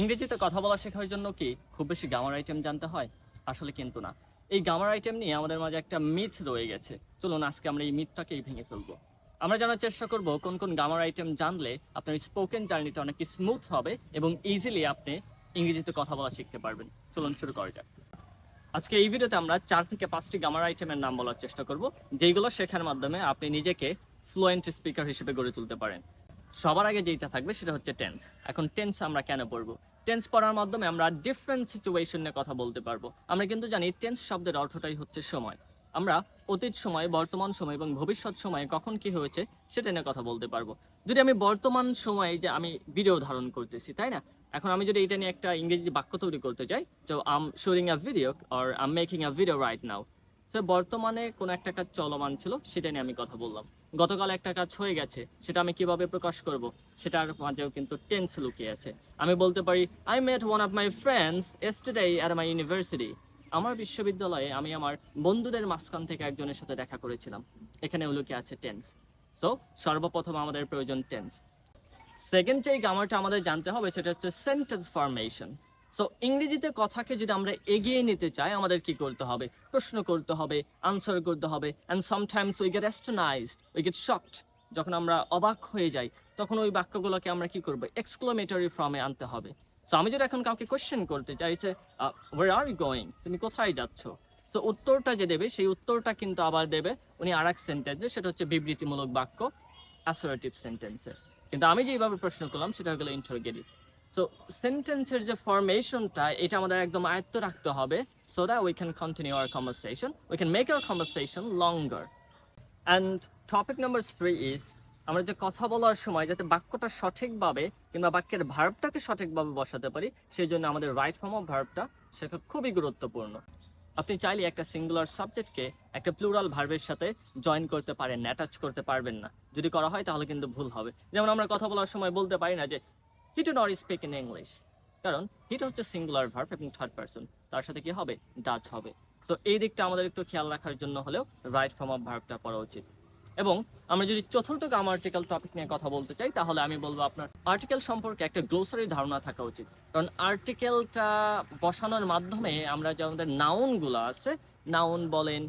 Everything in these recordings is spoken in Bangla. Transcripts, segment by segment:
ইংরেজিতে কথা বলা শেখার জন্য কি খুব বেশি গামার আইটেম জানতে হয়? আসলে কিন্তু না। এই গামার আইটেম নিয়ে আমাদের মাঝে একটা মিথ রয়ে গেছে। চলুন আজকে আমরা এই মিথটাকেই ভেঙে ফেলব। আমরা জানার চেষ্টা করব কোন কোন গামার আইটেম জানলে আপনার স্পোকেন জার্নিটা অনেক স্মুথ হবে এবং ইজিলি আপনি ইংরেজিতে কথা বলা শিখতে পারবেন। চলুন শুরু করা যাক। আজকে এই ভিডিওতে আমরা চার থেকে পাঁচটি গামার আইটেমের নাম বলার চেষ্টা করব যেগুলো শেখার মাধ্যমে আপনি নিজেকে ফ্লুয়েন্ট স্পিকার হিসেবে গড়ে তুলতে পারেন। সবার আগে যেটা থাকবে সেটা হচ্ছে টেন্স এখন টেন্স আমরা কেন পড়ব? টেন্স পড়ার মাধ্যমে আমরা ডিফারেন্ট সিচুয়েশন নিয়ে কথা বলতে পারব। আমরা কিন্তু জানি টেন্স শব্দের অর্থটাই হচ্ছে সময়। আমরা অতীত সময়, বর্তমান সময় এবং ভবিষ্যৎ সময়ে কখন কি হয়েছে সেটা নিয়ে কথা বলতে পারব। যদি আমি বর্তমান সময়ে যে আমি ভিডিও ধারণ করতেছি, তাই না? এখন আমি যদি এটা নিয়ে একটা ইংরেজি বাক্য তৈরি করতে চাই তো am shooting a video or am making a video right now বর্তমানে কোন একটা কাজ চলমান ছিল, সেটা নিয়ে আমি কথা বললাম। গতকাল একটা কাজ হয়ে গেছে, সেটা আমি কীভাবে প্রকাশ করব, সেটার মাঝেও কিন্তু টেন্স লুকিয়ে আছে। আমি বলতে পারি I met one of my friends yesterday at my university আমার বিশ্ববিদ্যালয়ে আমি আমার বন্ধুদের মাঝখান থেকে একজনের সাথে দেখা করেছিলাম। এখানে লুকিয়ে আছে টেন্স সো সর্বপ্রথম আমাদের প্রয়োজন টেন্স সেকেন্ড যে গ্রামারটা আমাদের জানতে হবে, সেটা হচ্ছে সেন্টেন্স ফরমেশন সো ইংরেজিতে কথাকে যদি আমরা এগিয়ে নিতে চাই আমাদের কি করতে হবে? প্রশ্ন করতে হবে আনসার করতে হবে and sometimes we get astonished we get shocked যখন আমরা অবাক হয়ে যাই, তখন ওই বাক্যগুলোকে আমরা কি করব? এক্সক্লোমেটরি ফর্মে আনতে হবে। সো আমি যদি এখন কাউকে কোশ্চেন করতে চাই যে ওয়ার আর গোয়িং তুমি কোথায় যাচ্ছ? সো উত্তরটা যে দেবে, সেই উত্তরটা কিন্তু আবার দেবে, উনি আর এক সেন্টেন্সে সেটা হচ্ছে বিবৃতিমূলক বাক্য অ্যাসোরেটিভ সেন্টেন্সে কিন্তু আমি যেভাবে প্রশ্ন করলাম, সেটা হলো ইন্টারগেটিভ সো সেন্টেন্সের যে ফরমেশনটা এটা আমাদের একদম আয়ত্ত রাখতে হবে so that we can continue our conversation we can make our conversation longer and topic number three is আমরা যে কথা বলার সময় যাতে বাক্যটা সঠিকভাবে কিংবা বাক্যের ভার্বটাকে সঠিকভাবে বসাতে পারি, সেই জন্য আমাদের রাইট ফর্ম অফ ভার্বটা সেটা খুবই গুরুত্বপূর্ণ। আপনি চাইলে একটা সিঙ্গুলার সাবজেক্টকে একটা প্লুরাল ভার্বের সাথে জয়েন করতে পারেন অ্যাটাচ করতে পারবেন না। যদি করা হয় তাহলে কিন্তু ভুল হবে। যেমন আমরা কথা বলার সময় বলতে পারি না যে he to not speak in English কারণ হিটা হচ্ছে সিঙ্গুলার ভার্ব এবং থার্ড পার্সন তার সাথে কি হবে? ডাচ হবে। তো এই দিকটা আমাদের একটু খেয়াল রাখার জন্য হলেও রাইট ফর্ম অফ ভার্বটা পড়া উচিত। এবং আমরা যদি চতুর্থ আর্টিকেল টপিক নিয়ে কথা বলতে চাই, তাহলে আমি বলব আপনার আর্টিকেল সম্পর্কে একটা গ্লোসারি ধারণা থাকা উচিত। কারণ আর্টিকেলটা বসানোর মাধ্যমে আমরা যে আমাদের নাউনগুলো আছে নাউন বলেন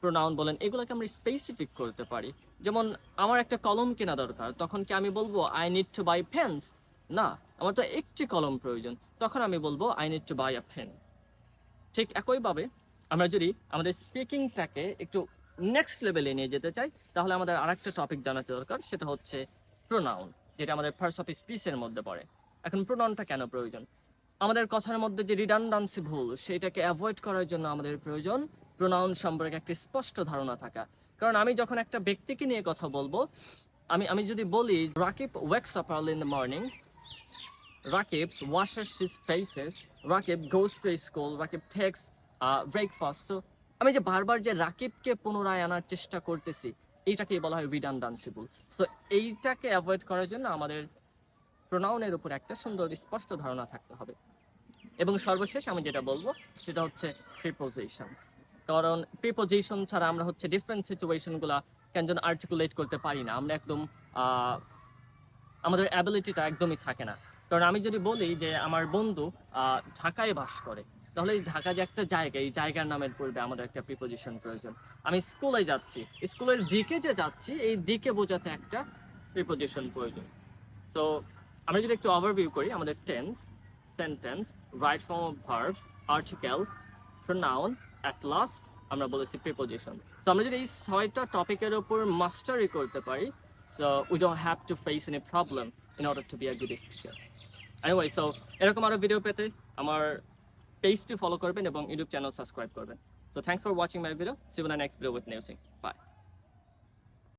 প্রোনাউন বলেন, এগুলোকে আমরা স্পেসিফিক করতে পারি। যেমন, আমার একটা কলম কেনা দরকার, তখন কি আমি বলব I need to buy pens না, আমার তো একটি কলম প্রয়োজন। তখন আমি বলব I need to buy a pen ঠিক একইভাবে আমরা যদি আমাদের স্পিকিংটাকে একটু নেক্সট লেভেলে নিয়ে যেতে চাই, তাহলে আমাদের আরেকটা টপিক জানাতে দরকার, সেটা হচ্ছে প্রোনাউন যেটা আমাদের ফার্স্ট অফ স্পিচের মধ্যে পড়ে। এখন প্রোনাউনটা কেন প্রয়োজন? আমাদের কথার মধ্যে যে রিডান্ডান্সি ভুল, সেটাকে অ্যাভয়েড করার জন্য আমাদের প্রয়োজন প্রোনাউন সম্পর্কে একটা স্পষ্ট ধারণা থাকা। কারণ আমি যখন একটা ব্যক্তিকে নিয়ে কথা বলব, আমি আমি যদি বলি Rakib wakes up early in the morning Rakib washes his faces. Rakib goes to school. Rakib takes uh, breakfast. So আমি যে বারবার যে রাকিবকে পুনরায় আনার চেষ্টা করতেছি এইটাকে বলা হয় রিডান্ডান্সিবল সো এইটাকে অ্যাভয়েড করার জন্য আমাদের প্রোনাউনের উপর একটা সুন্দর স্পষ্ট ধারণা থাকতে হবে। এবং সর্বশেষ আমি যেটা বলব সেটা হচ্ছে প্রিপোজিশন কারণ প্রিপোজিশন ছাড়া আমরা হচ্ছে ডিফারেন্ট সিচুয়েশনগুলো কেন যেন আর্টিকুলেট করতে পারি না। আমরা একদম আমাদের অ্যাবিলিটিটা একদমই থাকে না। কারণ আমি যদি বলি যে আমার বন্ধু ঢাকায় বাস করে, তাহলে ঢাকা যে একটা জায়গা, এই জায়গার নামের পূর্বে আমাদের একটা প্রিপোজিশন প্রয়োজন। আমি স্কুলে যাচ্ছি স্কুলের দিকে যে যাচ্ছি, এই দিকে বোঝাতে একটা প্রিপোজিশন প্রয়োজন। সো আমরা যদি একটু ওভারভিউ করি, আমাদের tense sentence right form of verbs article pronoun at last আমরা বলেছি প্রিপোজিশন সো আমরা যদি এই ছয়টা টপিকের উপর মাস্টারি করতে পারি so we don't have to face any problem in order to be a good speaker. Anyway, so এরকম আরও ভিডিও পেতে আমার পেজটি ফলো করবেন এবং ইউটিউব চ্যানেল সাবস্ক্রাইব করবেন। So thanks for watching my video see you next video with new thing bye